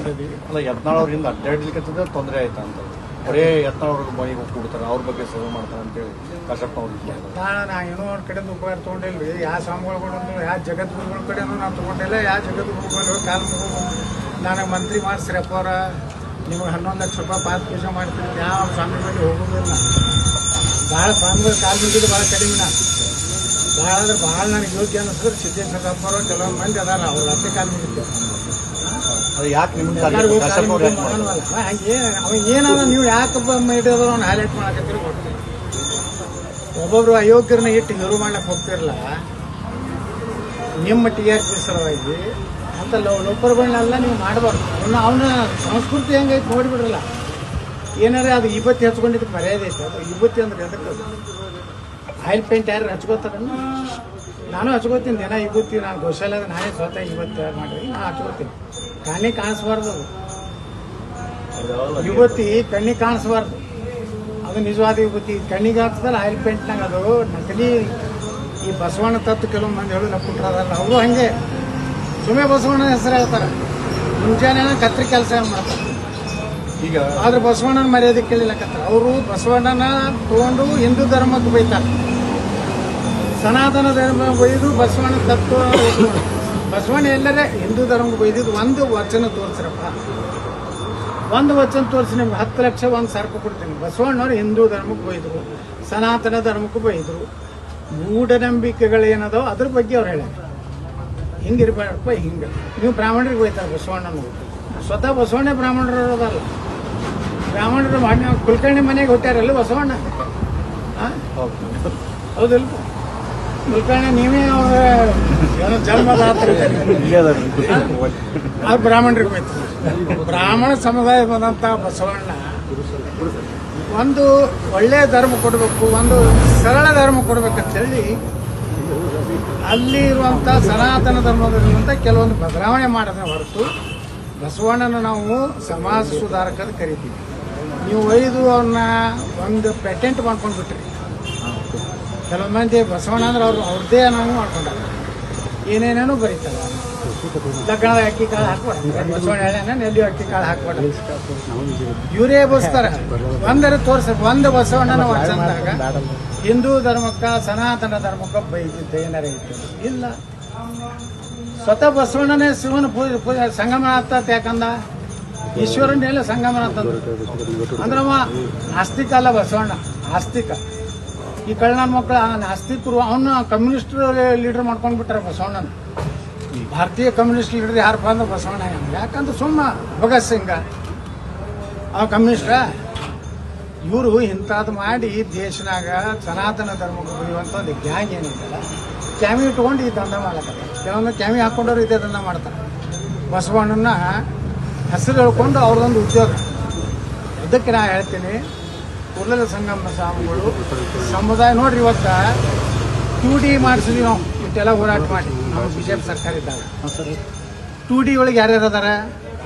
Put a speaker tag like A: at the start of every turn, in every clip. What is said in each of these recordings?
A: ಹೊಂಟಿದ್ವಿ
B: ಅಲ್ಲ ಯತ್ನಾಳ್ ಅವ್ರಿಂದ ಅಡ್ಡಾಡ್ಲಿಕ್ಕೆ ತೊಂದರೆ ಆಯ್ತಾ ಅಂತ. ಬರೇ ಯತ್ನಾಳವ್ರಿಗೆ ಮನೆಗೆ ಕೊಡ್ತಾರೆ, ಅವ್ರ ಬಗ್ಗೆ ಸೇವೆ ಮಾಡ್ತಾರೆ ಅಂತೇಳಿ ಕಶ್ಯಪ್ಪ ಅವ್ರಿಗೆ
A: ನಾ ಏನೋ ಅವ್ರ ಕಡೆಯಿಂದ ಉಪಕಾರ ತೊಗೊಂಡಿಲ್ರಿ ಯಾವ ಸ್ವಾಮಿಗಳು ಯಾವ ಜಗದ್ಗುರುಗಳ ಕಡೆನೂ ನಾನು ತೊಗೊಂಡಿಲ್ಲ ಯಾವ ಜಗದ್ಗುರುಗಳು ಗುರುಗಳು ಕಾಲ ನನಗೆ ಮಂತ್ರಿ ಮಾಡಿಸ್ರಪ್ಪ ಅವರ, ನಿಮಗೆ ಹನ್ನೊಂದು ಲಕ್ಷ ರೂಪಾಯಿ ಪಾತ್ ಪೂಜೆ ಮಾಡ್ತೀನಿ ಯಾವ ಸ್ವಾಮಿಗಳಿಗೆ ಹೋಗೋದಿಲ್ಲ. ಭಾಳ ಸ್ವಾಮಿಗಳು ಕಾಲ ಮುಗಿದು ಭಾಳ ಕಡಿಮೆ ನಾ. ಭಾಳ ಅಂದ್ರೆ ಭಾಳ ನನಗೆ ಯೋಗ್ಯ ಅನ್ನಿಸಿದ್ರೆ ಸಿದ್ದೇಶ್ವರಪ್ಪ ಅವರು ಕೆಲವೊಂದು ಮಂದಿ ಅದಾರ, ಅವ್ರ ಅತ್ತೆ ಕಾಲ ಮುಗಿತು.
B: ಅದು ಯಾಕೆ ನಿಮ್ಗೆ
A: ನೀವು ಯಾಕಪ್ಪ ಹಿಡಿಯೋದು ಅವ್ನು ಹೈಲೈಟ್ ಮಾಡಕತ್ತೀರಿ ಕೊಡ್ತೀವಿ ಒಬ್ಬೊಬ್ರು ಅಯೋಗ್ಯರನ್ನ ಇಟ್ಟು ಹಿರು ಮಾಡ್ಲಕ್ಕೆ ಹೋಗ್ತಿರಲ್ಲ ನಿಮ್ಮ ಟಿ ಆರ್ ಪಿ ಸಲುವಾಗಿ ಅಂತ ಲೋಪರ್ಗಳನ್ನೆಲ್ಲ ನೀವು ಮಾಡಬಾರ್ದು. ಅವನ್ನ ಅವನ ಸಂಸ್ಕೃತಿ ಹೆಂಗೈತೆ ನೋಡಿಬಿಡ್ರಲ್ಲ ಏನಾರ ಅದು ಇಬ್ಬತ್ತಿ ಹಚ್ಕೊಂಡಿದ್ದಕ್ಕೆ ಮರ್ಯಾದೆ ಐತೆ ಅದು ಇಬ್ಬತ್ತಿ ಅಂದ್ರೆ ಎದಕ್ಕೆ ಆಯಿಲ್ ಪೇಂಟ್ ಯಾರು ಹಚ್ಕೋತಾರ? ನಾನು ಹಚ್ಕೋತೀನಿ ದಿನ ಇಬ್ಬತ್ತಿ ನಾನು ಗೋಶಾಲೆದ ನಾನೇ ಸ್ವತಃ ಇವತ್ತು ಮಾಡಿ ನಾನು ಹಚ್ಕೋತೀನಿ. ಕಣ್ಣಿಗೆ ಕಾಣಿಸ್ಬಾರ್ದು. ಯುವತಿ ವಿಭೂತಿ ಕಣ್ಣಿಗೆ ಕಾಣಿಸ್ಬಾರ್ದು. ಅದು ನಿಜವಾದ ಯುವತಿ. ಕಣ್ಣಿಗೆ ಹಾಕ್ತದಲ್ಲ ಆಯಿಲ್ ಪೇಂಟ್ನಾಗ ಅದು. ನಕಲಿ ಈ ಬಸವಣ್ಣ ತತ್ತು ಕೆಲವು ಮಂದಿ ಹೇಳು ನಕ್ಕುಟ್ರದಾರಲ್ಲ ಅವರು ಹಂಗೆ. ಸುಮ್ಮನೆ ಬಸವಣ್ಣ ಹೆಸರು ಹೇಳ್ತಾರೆ. ಮುಂಜಾನೆ ಕತ್ರಿ ಕೆಲಸ ಮಾಡ್ತಾರೆ.
B: ಈಗ
A: ಆದ್ರೆ ಬಸವಣ್ಣನ ಮರ್ಯಾದೆ ಕೇಳಿಲ್ಲಕತ್ತಾರೆ ಅವರು ಬಸವಣ್ಣನ ತಗೊಂಡು ಹಿಂದೂ ಧರ್ಮಕ್ಕೆ ಬೈತಾರೆ. ಸನಾತನ ಧರ್ಮ ಬೈದು ಬಸವಣ್ಣ ತತ್ವ. ಬಸವಣ್ಣ ಎಲ್ಲರೇ ಹಿಂದೂ ಧರ್ಮಕ್ಕೆ ಬೈದಿದ್ದು ಒಂದು ವಚನ ತೋರಿಸ್ರಪ್ಪ. ಒಂದು ವಚನ ತೋರಿಸಿ ನಿಮ್ಗೆ ಹತ್ತು ಲಕ್ಷ ಒಂದು ಸರ್ಪ ಕೊಡ್ತೀನಿ. ಬಸವಣ್ಣವ್ರು ಹಿಂದೂ ಧರ್ಮಕ್ಕೆ ಬೈದರು ಸನಾತನ ಧರ್ಮಕ್ಕೂ ಬೈದರು. ಮೂಢನಂಬಿಕೆಗಳೇನದೋ ಅದ್ರ ಬಗ್ಗೆ ಅವ್ರು ಹೇಳ್ಯಾರ ಹಿಂಗಿರ್ಬೇಡಪ್ಪ ಹಿಂಗೆ. ನೀವು ಬ್ರಾಹ್ಮಣರಿಗೆ ಬೈತಾರೆ ಬಸವಣ್ಣನ ಸ್ವತಃ ಬಸವಣ್ಣ ಬ್ರಾಹ್ಮಣರು ಇರೋದಲ್ಲ ಬ್ರಾಹ್ಮಣರು ಮಾಡಿ ಕುಲಕರ್ಣಿ ಮನೆಗೆ ಹುಟ್ಟ್ಯಾರಲ್ಲ ಬಸವಣ್ಣ? ಹಾಂ
B: ಹೌದು.
A: ಹೌದಿಲ್ಲ ಕುಲಕರ್ಣಿ ನೀವೇ ಅವ್ರು ಬ್ರಾಹ್ಮಣರಿಗೆ ಬ್ರಾಹ್ಮಣ ಸಮುದಾಯ ಬಂದಂತ ಬಸವಣ್ಣ ಒಂದು ಒಳ್ಳೆಯ ಧರ್ಮ ಕೊಡಬೇಕು, ಒಂದು ಸರಳ ಧರ್ಮ ಕೊಡ್ಬೇಕಂತ ಹೇಳಿ ಅಲ್ಲಿ ಇರುವಂತ ಸನಾತನ ಧರ್ಮದಲ್ಲಿರುವಂತ ಕೆಲವೊಂದು ಬದಲಾವಣೆ ಮಾಡೋದನ್ನ ಹೊರತು ಬಸವಣ್ಣನ ನಾವು ಸಮಾಜ ಸುಧಾರಕದ ಕರಿತೀವಿ. ನೀವು ಒಯ್ದು ಅವ್ರನ್ನ ಒಂದು ಪೇಟೆಂಟ್ ಮಾಡ್ಕೊಂಡು ಬಿಟ್ರಿ ಕೆಲವೊಂದು ಮಂದಿ ಬಸವಣ್ಣ ಅಂದ್ರೆ ಅವ್ರು ಅವ್ರದ್ದೇ ನಾವು ಮಾಡ್ಕೊಂಡಾರ ಏನೇನೇನೋ ಬರೀತಾರೆ ಲಗ್ನದ ಅಕ್ಕಿ ಕಾಳು ಹಾಕ್ಬಾರ್ದು. ಬಸವಣ್ಣ ಎಳೆನ ನೆಲ್ಲಿ ಅಕ್ಕಿ ಕಾಳು ಹಾಕ್ಬಾರ್ದು. ಇವರೇ ಬಸ್ತಾರ. ಒಂದರ ತೋರ್ಸ ಒಂದು ಬಸವಣ್ಣನ ವಚನದಾಗ ಹಿಂದೂ ಧರ್ಮಕ್ಕ, ಸನಾತನ ಧರ್ಮಕ್ಕ ಬೈದಿದ್ದ ಏನಾರ ಇತ್ತು? ಇಲ್ಲ. ಸ್ವತಃ ಬಸವಣ್ಣನೇ ಶಿವನ ಪೂಜೆ ಪೂಜೆ ಸಂಗಮನ ಆಗ್ತತ್ ಯಾಕಂದ? ಈಶ್ವರನ ಎಲ್ಲ ಸಂಗಮನ ಅಂತಂದ್ರು ಅಂದ್ರವ ಆಸ್ತಿಕ ಅಲ್ಲ ಬಸವಣ್ಣ, ಆಸ್ತಿಕ. ಈ ಕಳ್ಳನ ಮಕ್ಕಳ ನಾಸ್ತಿಕರು ಅವನ್ನ ಕಮ್ಯುನಿಸ್ಟ್ ಲೀಡರ್ ಮಾಡ್ಕೊಂಡು ಬಿಟ್ಟಾರ ಬಸವಣ್ಣನ. ಭಾರತೀಯ ಕಮ್ಯುನಿಸ್ಟ್ ಲೀಡರ್ ಯಾರಪ್ಪ ಅಂದ್ರೆ ಬಸವಣ್ಣ ಯಾಕಂದ್ರೆ ಸುಮ್ಮ ಭಗತ್ ಸಿಂಗ. ಅವ ಕಮ್ಯುನಿಸ್ಟ್ರ ಇವರು ಇಂಥದ್ದು ಮಾಡಿ ದೇಶನಾಗ ಸನಾತನ ಧರ್ಮಕ್ಕೆ ಬೆಳೆಯುವಂಥ ಒಂದು ಗ್ಯಾಂಗ್ ಏನಿದೆಯಲ್ಲ, ಕ್ಯಾಮಿ ಇಟ್ಕೊಂಡು ಈ ದಂಧ ಮಾಡ್ಲಕತ್ತ ಕೆಲವೊಂದು ಕ್ಯಾಮಿ ಹಾಕೊಂಡವ್ರು ಇದೇ ದಂಧ ಮಾಡ್ತಾರೆ. ಬಸವಣ್ಣನ ಹೆಸರು ಹೇಳ್ಕೊಂಡು ಅವ್ರದೊಂದು ಉದ್ಯೋಗ. ಅದಕ್ಕೆ ನಾ ಹೇಳ್ತೀನಿ ಕುರ್ಲದ ಸಂಗಮ ಸ್ವಾಮಿಗಳು. ಸಮುದಾಯ ನೋಡ್ರಿ ಇವತ್ತ ಟೂ ಡಿ ಮಾಡಿಸಿದ್ವಿ ನಾವು. ಇಷ್ಟೆಲ್ಲ ಹೋರಾಟ ಮಾಡಿ. ನಮ್ಮ ಬಿಜೆಪಿ ಸರ್ಕಾರ ಇದ್ದಾಗ. ಟೂ ಡಿ ಒಳಗೆ ಯಾರ್ಯಾರು ಅದಾರ?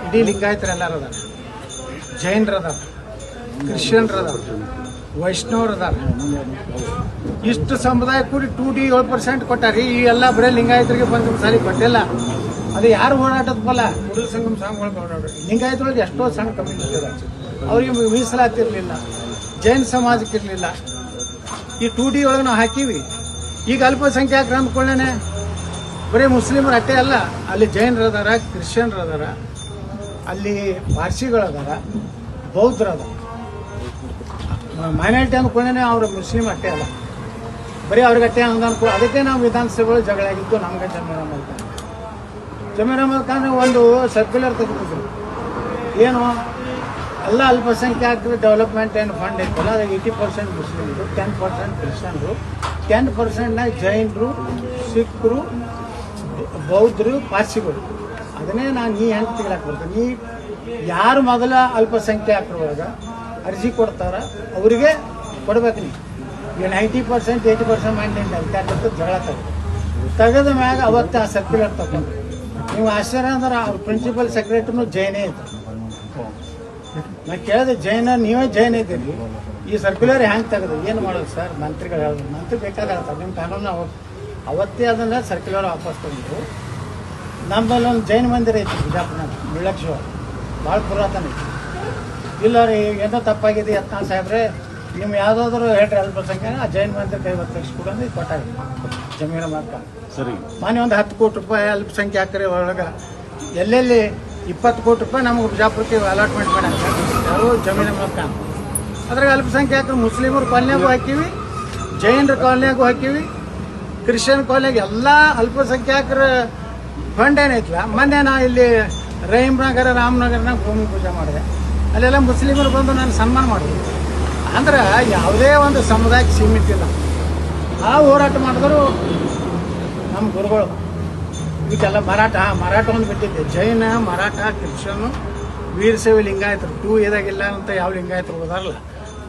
A: ಇಡೀ ಲಿಂಗಾಯತರು ಎಲ್ಲರೂ ಅದಾರ. ಜೈನರು ಅದಾರ. ಕ್ರಿಶ್ಚಿಯನ್ರು ಅದಾರ. ವೈಷ್ಣವರು ಅದಾರ. ಇಷ್ಟು ಸಮುದಾಯ ಕೂಡಿ ಟೂ ಡಿ ಏಳು ಪರ್ಸೆಂಟ್ ಕೊಟ್ಟಾರಿ. ಈ ಎಲ್ಲ ಬರೀ ಲಿಂಗಾಯತರಿಗೆ ಬಂದ ಸಾರಿ ಕೊಟ್ಟಿಲ್ಲ. ಅದು ಯಾರು ಹೋರಾಟದ ಬಲ ಕೂಡಲ ಸಂಗಮ ಸ್ವಾಮಿಗಳು ಹೋರಾಟ ಲಿಂಗಾಯತರೊಳಗೆ ಎಷ್ಟೋ ಸಣ್ಣ ಕಮ್ಮಿ ಅವ್ರಿಗೆ ಮೀಸಲಾತಿ ಇರಲಿಲ್ಲ ಜೈನ ಸಮಾಜಕ್ಕೆ ಇರಲಿಲ್ಲ ಈ ಟೂ ಡಿ ಒಳಗೆ ನಾವು ಹಾಕೀವಿ. ಈಗ ಗ್ರಾಮ ಅಂದ್ಕೊಳ್ಳೇನೆ ಬರೀ ಮುಸ್ಲಿಮರು ಅಷ್ಟೇ ಅಲ್ಲ, ಅಲ್ಲಿ ಜೈನರು ಅದಾರ, ಕ್ರಿಶ್ಚಿಯನ್ರು ಅದಾರ, ಅಲ್ಲಿ ಪಾರ್ಸಿಗಳದಾರ ಬೌದ್ಧರು ಅದಾರ. ಮೈನಾರಿಟಿ ಅಂದ್ಕೊಂಡೇ ಅವ್ರ ಮುಸ್ಲಿಂ ಅಷ್ಟೇ ಅಲ್ಲ. ಬರೀ ಅವ್ರಿಗೆ ಅಷ್ಟೇ ಅನುದಾನ ಕೂಡ ಅದಕ್ಕೆ ನಾವು ವಿಧಾನಸಭೆಗಳು ಜಗಳ ಆಗಿದ್ದು ನಮ್ಗೆ ಜಮೀರ್ ಅಹಮದ್ ಖಾನ್. ಜಮೀರ್ ಒಂದು ಸರ್ಕ್ಯುಲರ್ ತೆಗೆದಿದ್ರು. ಏನು? ಎಲ್ಲ ಅಲ್ಪಸಂಖ್ಯಾತರ ಡೆವಲಪ್ಮೆಂಟ್ ಏನು ಫಂಡ್ ಇತ್ತಲ್ಲ ಅದಾಗ ಏಯ್ಟಿ ಪರ್ಸೆಂಟ್ ಮುಸ್ಲಿಮ್ರು ಟೆನ್ ಪರ್ಸೆಂಟ್ ಕ್ರಿಶ್ಚಿಯನ್ರು. ಟೆನ್ ಪರ್ಸೆಂಟ್ನಾಗ ಜೈನರು, ಸಿಖ್ರು, ಬೌದ್ಧರು ಪಾರ್ಸಿಗಳು ಅದನ್ನೇ ನಾನು ಈ ಹೆಂಗೆ ತೆಗಿಲಕ್ಕೆ ಬರ್ತೀನಿ. ನೀ ಯಾರು ಮೊದಲ ಅಲ್ಪಸಂಖ್ಯಾತರೊಳಗೆ ಅರ್ಜಿ ಕೊಡ್ತಾರ, ಅವರಿಗೆ ಕೊಡ್ಬೇಕು ನೀ ಈಗ ನೈಂಟಿ ಪರ್ಸೆಂಟ್ ಏಯ್ಟಿ ಪರ್ಸೆಂಟ್ ಮಾಡಿ ಅಂತ ಜಗಳ ತೆಗೆದು ತೆಗೆದ ಮ್ಯಾಗ ಅವತ್ತು ಆ ಸರ್ಕ್ಯುಲರ್ ತಗೊಂಡು ನೀವು ಆಶ್ಚರ್ಯ ಅಂದ್ರೆ ಅವ್ರ ಪ್ರಿನ್ಸಿಪಲ್ ಸೆಕ್ರೆಟ್ರಿನೂ ಜೈನೇ ಇದ್ರು. ನಾ ಕೇಳಿದೆ ಜೈನ ನೀವೇ ಜೈನ್ ಇದ್ದೀರಿ. ಈ ಸರ್ಕ್ಯುಲರ್ ಹ್ಯಾಂಗೆ ತೆಗೆದು ಏನು ಮಾಡೋದು ಸರ್ ಮಂತ್ರಿಗಳು ಹೇಳಿದ್ರು ಮಂತ್ರಿ ಬೇಕಾದ್ರೆ ಹೇಳ್ತಾರೆ ನಿಮ್ಮ ಕಾನೂನು ಅವ ಅವತ್ತೇ ಅದನ್ನ ಸರ್ಕ್ಯುಲರ್ ವಾಪಸ್ ತಂದರು. ನಮ್ಮಲ್ಲಿ ಒಂದು ಜೈನ ಮಂದಿರ ಐತಿ ಬಿಜಾಪುರ ಮುಳ್ಳಕ್ಷ ಭಾಳ ಪುರಾತನ ಐತಿ. ಇಲ್ಲ ರೀ ಏನೋ ತಪ್ಪಾಗಿದೆ ಯತ್ನಾ ಸಾಹೇಬ್ರೆ. ನಿಮ್ಮ ಯಾವುದಾದ್ರು ಹೇಳ್ರಿ ಅಲ್ಪಸಂಖ್ಯಾತ ಆ ಜೈನ್ ಮಂದಿರ ಐವತ್ತು ಕೂಡ ಕೊಟ್ಟಾಗ. ಜಮೀನ ಮಾತ್ರ
C: ಸರಿ.
A: ಮಾನೆ ಒಂದು ಹತ್ತು ಕೋಟಿ ರೂಪಾಯಿ ಅಲ್ಪಸಂಖ್ಯಾತರ ಒಳಗೆ. ಎಲ್ಲೆಲ್ಲಿ ಇಪ್ಪತ್ತು ಕೋಟಿ ರೂಪಾಯಿ ನಮಗೆ ಬಿಜಾಪುರಕ್ಕೆ ಅಲಾಟ್ಮೆಂಟ್ ಮಾಡ್ಯಾರ ಯಾರು ಜಮೀನ ಅದ್ರಾಗ ಅಲ್ಪಸಂಖ್ಯಾತರು ಮುಸ್ಲಿಮರ ಕಾಲನಿಯಾಗೂ ಹಾಕಿವಿ, ಜೈನರ ಕಾಲನಿಯಾಗೂ ಹಾಕಿವಿ, ಕ್ರಿಶ್ಚಿಯನ್ ಕಾಲನಿಯಾಗ ಎಲ್ಲ ಅಲ್ಪಸಂಖ್ಯಾತರ ಫಂಡ್ ಏನೈತಲ್ಲ ಮೊನ್ನೆ ನಾ ಇಲ್ಲಿ ರಹೀಮ್ನಗರ ರಾಮನಗರನಾಗ ಭೂಮಿ ಪೂಜೆ ಮಾಡಿದೆ. ಅಲ್ಲೆಲ್ಲ ಮುಸ್ಲಿಮರು ಬಂದು ನಾನು ಸನ್ಮಾನ ಮಾಡಿದ್ವಿ ಅಂದ್ರೆ ಯಾವುದೇ ಒಂದು ಸಮುದಾಯಕ್ಕೆ ಸೀಮಿತ ಇಲ್ಲ. ಆ ಹೋರಾಟ ಮಾಡಿದ್ರು ನಮ್ಮ ಗುರುಗಳು. ಇದಕ್ಕೆಲ್ಲ ಮರಾಠ ಮರಾಠ ಒಂದು ಬಿಟ್ಟಿದ್ದೆ. ಜೈನ ಮರಾಠ ಕ್ರಿಶ್ಚನು ವೀರಶೈವ ಲಿಂಗಾಯತರು ಟೂ ಇದಾಗಿಲ್ಲ ಅಂತ ಯಾವ ಲಿಂಗಾಯತರು ಹೋದಾರಲ್ಲ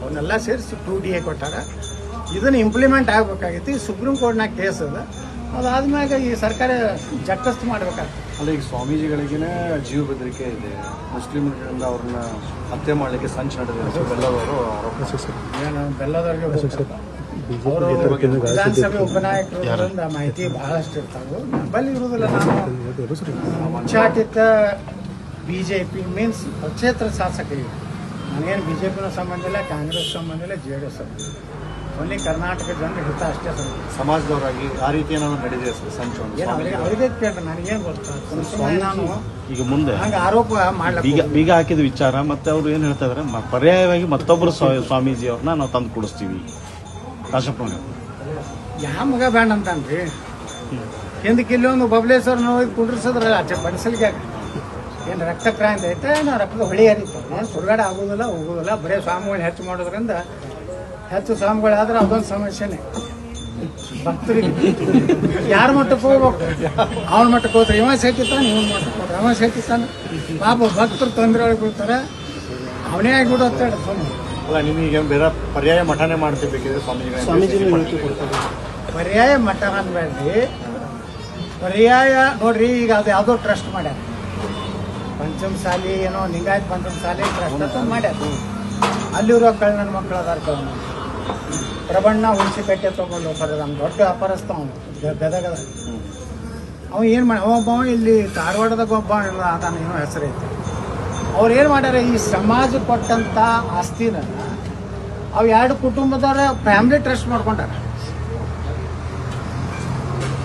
A: ಅವನ್ನೆಲ್ಲ ಸೇರಿಸಿ ಟೂ ಡಿ ಎ ಕೊಟ್ಟಾರ. ಇದನ್ನು ಇಂಪ್ಲಿಮೆಂಟ್ ಆಗ್ಬೇಕಾಗೈತಿ ಸುಪ್ರೀಂ ಕೋರ್ಟ್ನಾಗ ಕೇಸ್ ಅದ. ಅದಾದ್ಮ್ಯಾಗ ಈ ಸರ್ಕಾರ ಜಕ್ಕಸ್ತು ಮಾಡ್ಬೇಕಾಗ್ತದೆ.
B: ಅಲ್ಲ ಈಗ ಸ್ವಾಮೀಜಿಗಳಿಗೆ ಜೀವ ಬೆದರಿಕೆ ಇದೆ. ಮುಸ್ಲಿಮರಿಂದ ಅವ್ರನ್ನ ಹತ್ಯೆ ಮಾಡಲಿಕ್ಕೆ ಸಂಚು ನಡೆದಿದೆ. ಬೆಲ್ಲದವರು ಆರೋಪ.
A: ಏನು ಬೆಲ್ಲದವ್ರಿಗೆ. ಅವರು ವಿಧಾನಸಭೆ ಉಪನಾಯಕರಿಂದ ಮಾಹಿತಿ ಬಹಳಷ್ಟು ಇರ್ತಾವೆ. ನಮ್ಮಲ್ಲಿ ಇರುವುದಿಲ್ಲ ನಾನು ಉಚ್ಚಾಟಿತ ಬಿ ಜೆ ಪಿ ಮೀನ್ಸ್ ಪಕ್ಷೇತರ ಶಾಸಕ ಇವೆ ನನಗೇನು ಬಿ ಜೆ ಪಿನೂ ಸಂಬಂಧ ಇಲ್ಲ ಕಾಂಗ್ರೆಸ್ ಸಂಬಂಧ ಇಲ್ಲ J D S only Karnataka ಜನರ ಹಿತ ಅಷ್ಟೇ ಸಂಬಂಧ
B: ಸಮಾಜದವರಾಗಿ ಆ ರೀತಿ ಏನಾದ್ರು ನಡೆದಿದೆ ಸರ್ ಸಂಚು?
A: ಅವ್ರಿಗೆ ಕೇಳ್ರಿ ನನಗೇನು ಗೊತ್ತಾ? ನಾನು
C: ಈಗ ಮುಂದೆ
A: ಹಂಗೆ ಆರೋಪ
C: ಬೀಗ
A: ಈಗ
C: ಬೀಗ ಹಾಕಿದ ವಿಚಾರ ಮತ್ತೆ ಅವರು ಏನ್ ಹೇಳ್ತಾ ಇದಾರೆ? ಪರ್ಯಾಯವಾಗಿ ಮತ್ತೊಬ್ಬರು ಸ್ವಾ- ಸ್ವಾಮೀಜಿ ಅವ್ರನ್ನ ನಾವು ತಂದು ಕೊಡಿಸ್ತೀವಿ. ರಾಜಪ್ಪ
A: ಯಾವ ಮಗ ಬ್ಯಾಂಡ್ ಅಂತಾನ್ರಿ? ಹಿಂದಕ್ಕೆ ಇಲ್ಲೊಂದು ಬಬಲೇಶ್ವರ ನೋಡಿ ಕುಂಡ್ರಿಸಿದ್ರಲ್ಲ, ಆಚೆ ಬಡಿಸಲಿಕ್ಕೆ ಏನು ರಕ್ತ ಕ್ರಾಂತಿ ಐತೆ? ನಾವು ರಕ್ತದ ಹೊಳಿ ಹರಿತು ನೋಡಿ ಸುಡುಗಾಡ ಆಗೋದಿಲ್ಲ, ಹೋಗೋದಿಲ್ಲ. ಬರೀ ಸ್ವಾಮಿಗಳು ಹೆಚ್ಚು ಮಾಡೋದ್ರಿಂದ ಹೆಚ್ಚು ಸ್ವಾಮಿಗಳಾದ್ರೆ ಅದೊಂದು ಸಮಸ್ಯೆನೇ. ಭಕ್ತರಿಗೆ ಯಾರ ಮಟ್ಟಕ್ಕೆ ಹೋಗ್ಬೇಕು? ಅವನ ಮಟ್ಟಕ್ಕೆ ಹೋದ್ರೆ ಇವ ಸೇತಿತ್ತಾನೆ ಇವನ್ ಮಟ್ಟಕ್ಕೆ ಹೋದ್ರೆ ಅವ ಸೇತಿತ್ತಾನೆ ಪಾಪ ಭಕ್ತರು ತೊಂದರೆ ಒಳಗೆ ಬೀಳ್ತಾರೆ ಅವನೇ ಆಗಿಬಿಡು ಅಂತ ಹೇಳಿ ಸುಮ್ಮನೆ
B: ಅಲ್ಲ ನಿಮಗೆ ಬೇರೆ ಪರ್ಯಾಯ ಮಠನೇ ಮಾಡ್ತಿರ್ಬೇಕಿದ್ರೆ ಸ್ವಾಮೀಜಿಗಳು
A: ಪರ್ಯಾಯ ಮಠ ಅನ್ಬೇಡ್ರಿ ಪರ್ಯಾಯ ನೋಡ್ರಿ ಈಗ ಅದು ಯಾವುದೋ ಟ್ರಸ್ಟ್ ಮಾಡ್ಯಾರ. ಪಂಚಮಸಾಲಿ ಏನೋ ಲಿಂಗಾಯತ್ ಪಂಚಮಸಾಲಿ ಟ್ರಸ್ಟ್ ಅಂತ ಮಾಡ್ಯಾರ. ಅಲ್ಲಿರೋ ಕಳ್ಳನ ನನ್ನ ಮಕ್ಕಳು ಅದಾರ ಕೆಲವೊಂದು ಪ್ರಬಣ್ಣ ಹುಣಸಿಪೇಟೆ ತೊಗೊಂಡು ಹೋಗ್ತಾರೆ ನಮ್ಮ ದೊಡ್ಡ ವ್ಯಾಪಾರಸ್ಥ ಅವನು. ಗದಗದ. ಅವ ಏನು ಮಾಡಿ ಅವ ಒಬ್ಬ ಇಲ್ಲಿ ಧಾರವಾಡದಾಗ ಒಬ್ಬ ಅದಾನ ಏನೋ ಹೆಸರೈತೆ ಅವ್ರು ಏನು ಮಾಡ್ಯಾರ, ಈ ಸಮಾಜ ಕೊಟ್ಟಂಥ ಆಸ್ತಿನ ಅವು ಎರಡು ಕುಟುಂಬದವ್ರ ಫ್ಯಾಮಿಲಿ ಟ್ರಸ್ಟ್ ಮಾಡ್ಕೊಂಡಾರ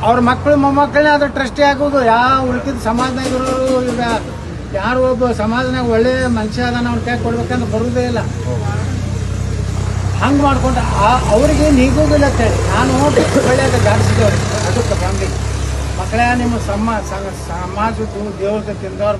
A: ಅವ್ರ ಮಕ್ಕಳು ಮೊಮ್ಮಕ್ಕಳನ್ನ ಅದ್ರ ಟ್ರಸ್ಟಿ ಆಗೋದು ಯಾವ ಉಳ್ಕಿದ ಈಗ ಯಾರು ಒಬ್ಬ ಸಮಾಜನಾಗ ಒಳ್ಳೆ ಮನುಷ್ಯ ಅದನ್ನ ಅವ್ನ ಕೈ ಕೊಡ್ಬೇಕಂತ ಬರುವುದೇ ಇಲ್ಲ. ಹಂಗೆ ಮಾಡ್ಕೊಂಡ, ಆ- ಅವ್ರಿಗೆ ನೀಗೋದಿಲ್ಲ ಹೇಳಿ. ನಾನು ಒಳ್ಳೆಯದ ಜಾಸ್ತಿ ಅದಕ್ಕೆ ಫ್ಯಾಮಿಲಿ ಮಕ್ಕಳೇ ನಿಮ್ಮ ಸಮ ಸಮಾಜದ್ದು ದೇವ್ರದ್ದು ತಿಂದವ್ರ